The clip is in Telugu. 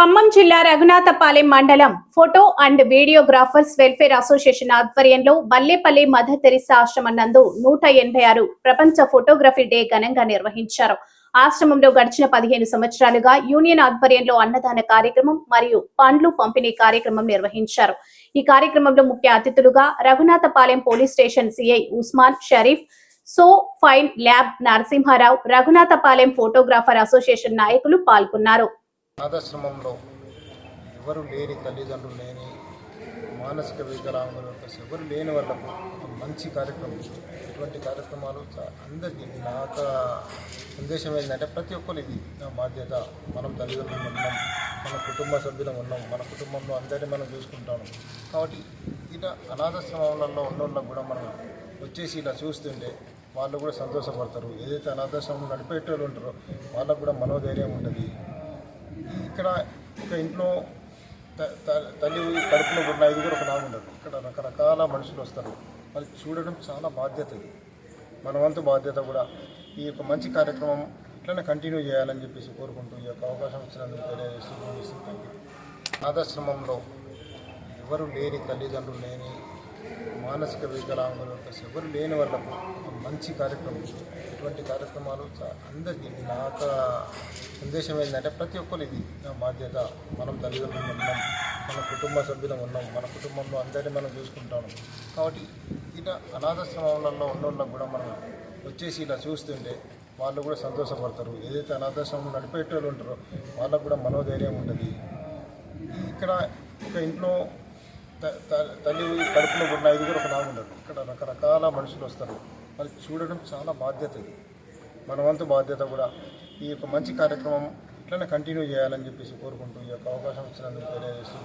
ఖమ్మం జిల్లా రఘునాథపాలెం మండలం photo and videographers welfare association ఆధ్వర్యంలో బల్లేపల్లి మదర్ తెరిసా ఆశ్రమం నందు నూట ఎనభై ఆరు ప్రపంచ ఫోటోగ్రఫీ డే ఘనంగా నిర్వహించారు. ఆశ్రమంలో గడిచిన పదిహేను సంవత్సరాలుగా యూనియన్ ఆధ్వర్యంలో అన్నదాన కార్యక్రమం మరియు పండ్లు పంపిణీ కార్యక్రమం నిర్వహించారు. ఈ కార్యక్రమంలో ముఖ్య అతిథులుగా Raghunathapalem police station CI Usman Sharif so fine lab Narasimharao Raghunathapalem photographer association నాయకులు పాల్గొన్నారు. అనాథాశ్రమంలో ఎవరు లేని తల్లిదండ్రులు లేని మానసిక వికలాంగులు ఎవరు లేని వాళ్ళకు మంచి కార్యక్రమం ఇటువంటి కార్యక్రమాలు అందరికీ నా యొక్క సందేశం ఏంటంటే ప్రతి ఒక్కరు ఇది నా బాధ్యత మనం తల్లిదండ్రులు ఉన్నాం మన కుటుంబ సభ్యులం ఉన్నాం మన కుటుంబంలో అందరినీ మనం చూసుకుంటాము. కాబట్టి ఇలా అనాథాశ్రమాలలో ఉన్నోళ్ళకు కూడా మనం వచ్చేసి ఇలా చూస్తుంటే వాళ్ళు కూడా సంతోషపడతారు. ఏదైతే అనాథాశ్రమం నడిపేటోళ్ళు ఉంటారో వాళ్ళకు కూడా మనోధైర్యం ఉంటుంది. ఇక్కడ ఒక ఇంట్లో త- త- తల్లి కడుపులో ఉన్న ఐదుగురు ఒక నాలుగు ఉండదు. ఇక్కడ రకరకాల మనుషులు వస్తారు. వాళ్ళు చూడడం చాలా బాధ్యత ఇది. మన వంతు బాధ్యత కూడా. ఈ యొక్క మంచి కార్యక్రమం ఇట్లనే కంటిన్యూ చేయాలని చెప్పేసి కోరుకుంటూ ఈ యొక్క అవకాశం ఇచ్చినందుకు తెలియజేస్తూ అనాథాశ్రమంలో ఎవరు లేని తల్లిదండ్రులు లేని మానసిక వికలాంగులు ఎవరు లేని వాళ్ళకు మంచి కార్యక్రమం ఇటువంటి కార్యక్రమాలు అందరికీ నాక సందేశం ఏంటంటే ప్రతి ఒక్కరు ఇది నా బాధ్యత. మనం తల్లిదండ్రులు ఉన్నాం మన కుటుంబ సభ్యులం ఉన్నాం మన కుటుంబంలో అందరినీ మనం చూసుకుంటాము కాబట్టి ఇలా అనాథాశ్రమాలలో ఉన్నోళ్ళకు కూడా మనం వచ్చేసి ఇలా చూస్తుంటే వాళ్ళు కూడా సంతోషపడతారు. ఏదైతే అనాథాశ్రమం నడిపేటోళ్ళు ఉంటారో వాళ్ళకు కూడా మనోధైర్యం ఉంటుంది. ఇక్కడ ఒక ఇంట్లో త- త- తల్లి కడుపులో ఉన్న ఇది కూడా ఒక నాలుగు ఇక్కడ రకరకాల మనుషులు వస్తారు. వాళ్ళు చూడడం చాలా బాధ్యత ఇది. మన వంతు బాధ్యత కూడా ఈ యొక్క మంచి కార్యక్రమం ఇట్లనే కంటిన్యూ చేయాలని చెప్పేసి కోరుకుంటూ ఈ యొక్క అవకాశం వచ్చినందుకు తెలియజేస్తూ